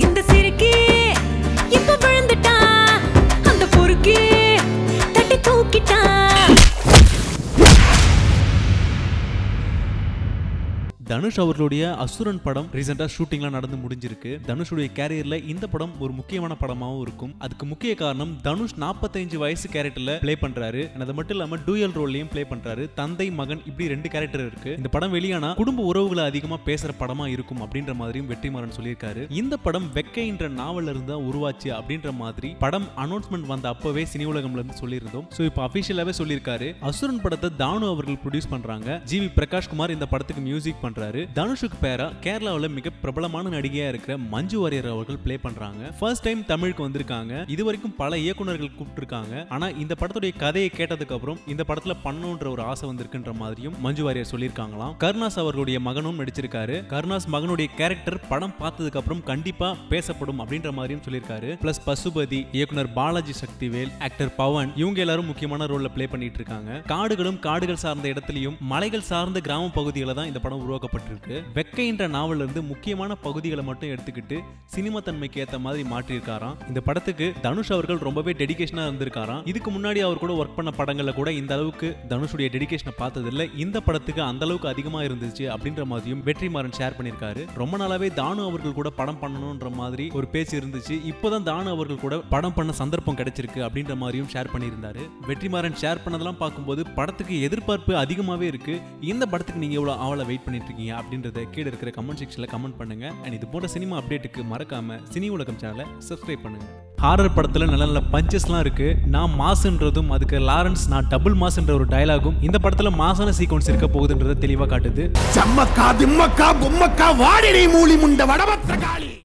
இந்த சிரிக்கு தனுஷ் அவர்களுடைய அசுரன் படம் ரீசெண்டா ஷூட்டிங்லாம் நடந்து முடிஞ்சிருக்கு. தனுஷுடைய கேரியர்ல இந்த படம் ஒரு முக்கியமான படமாவும் இருக்கும். அதுக்கு முக்கிய காரணம் தனுஷ் 45 வயசு கேரக்டர்ல ப்ளே பண்றாரு. அது மட்டும் இல்லாம டூயல் ரோல்லையும் ப்ளே பண்றாரு. தந்தை மகன் இப்படி ரெண்டு கேரக்டர் இருக்கு. இந்த படம் வெளியானா குடும்ப உறவுகளை அதிகமா பேசுற படமா இருக்கும் அப்படின்ற மாதிரியும் வெற்றிமாறன் சொல்லியிருக்காரு. இந்த படம் வெக்கைன்ற நாவல் இருந்து உருவாச்சு அப்படின்ற மாதிரி படம் அனௌன்ஸ்மெண்ட் வந்த அப்பவே சினி உலகம்ல இருந்து சொல்லியிருந்தோம். ஸோ இப்போ அபிஷியலாவே சொல்லியிருக்காரு. அசுரன் படத்தை தானு அவர்கள் ப்ரொடியூஸ் பண்றாங்க. ஜிவி வி பிரகாஷ்குமார் இந்த படத்துக்கு மியூசிக் பண்றாரு. தனுஷுக்கு பேரா கேரளாவுல மிக பிரபலமான நடிகையா இருக்கிற மஞ்சு வாரியர் அவர்கள் பிளே பண்றாங்க. ஃபர்ஸ்ட் டைம் தமிழுக்கு வந்திருக்காங்க. இது வரைக்கும் பல இயக்குனர்கள் கூப்பிட்டுருக்காங்க. ஆனா இந்த படத்துடைய கதையை கேட்டதுக்கு அப்புறம் இந்த படத்துல பண்ணணுன்ற ஒரு ஆசை வந்திருக்குன்ற மாதிரியும் மஞ்சு வாரியர் சொல்லியிருக்காங்களாம். கருணாஸ் அவர்களுடைய மகனும் நடிச்சிருக்காரு. கருணாஸ் மகனுடைய கேரக்டர் படம் பார்த்ததுக்கு அப்புறம் கண்டிப்பா பேசப்படும் அப்படின்ற மாதிரியும் சொல்லியிருக்காரு. பிளஸ் பசுபதி இயக்குனர் பாலாஜி சக்திவேல் ஆக்டர் பவன் இவங்க எல்லாரும் முக்கியமான ரோல்ல பிளே பண்ணிட்டு இருக்காங்க. காடுகளும் காடுகள் சார்ந்த இடத்துலயும் மலைகள் சார்ந்த கிராம பகுதிகளை தான் இந்த படம் உருவாக்கப்பட்டிருக்கு வெக்கைன்ற நாவல்ல இருந்து முக்கியமான பகுதிகளை மட்டும் எடுத்துக்கிட்டு சினிமா தன்மைக்கு ஏத்த மாதிரி மாற்றியிருக்காராம். இந்த படத்துக்கு தனுஷ் அவர்கள் ரொம்பவே டெடிக்கேஷனா இருந்திருக்காராம். இதுக்கு முன்னாடி அவர் கூட ஒர்க் பண்ண படங்கள்ல கூட இந்த அளவுக்கு தனுஷுடைய டெடிகேஷனை பார்த்ததில்ல. இந்த படத்துக்கு அந்த அளவுக்கு அதிகமா இருந்துச்சு அப்படின்ற மாதிரியும் வெற்றிமாறன் ஷேர் பண்ணியிருக்காரு. ரொம்ப நாளாவே தானு அவர்கள் கூட படம் பண்ணணும்ன்ற மாதிரி ஒரு பேச்சு இருந்துச்சு. இப்போதான் தானு அவர்கள் கூட படம் பண்ண சந்தர்ப்பம் கிடைச்சிருக்கு அப்படின்ற மாதிரியும் ஷேர் பண்ணியிருந்தாரு. வெற்றிமாறன் ஷேர் பண்ணதெல்லாம் பார்க்கும்போது படத்துக்கு எதிர்பார்ப்பு அதிகமாகவே இருக்கு. இந்த படத்துக்கு நீங்க எவ்வளவு ஆவலை வெயிட் பண்ணிட்டு பார்த்துட்ருக்கீங்க அப்படின்றத கீழே இருக்கிற கமெண்ட் செக்ஷன்ல கமெண்ட் பண்ணுங்க. அண்ட் இது போன்ற சினிமா அப்டேட்டுக்கு மறக்காம சினி உலகம் சேனலை சப்ஸ்கிரைப் பண்ணுங்க. ஹாரர் படத்துல நல்ல நல்ல பஞ்சஸ்லாம் இருக்கு. நான் மாசுன்றதும் அதுக்கு லாரன்ஸ் நான் டபுள் மாசுன்ற ஒரு டயலாகும் இந்த படத்துல மாசான சீக்வன்ஸ் இருக்க போகுதுன்றதை தெளிவாக காட்டுது.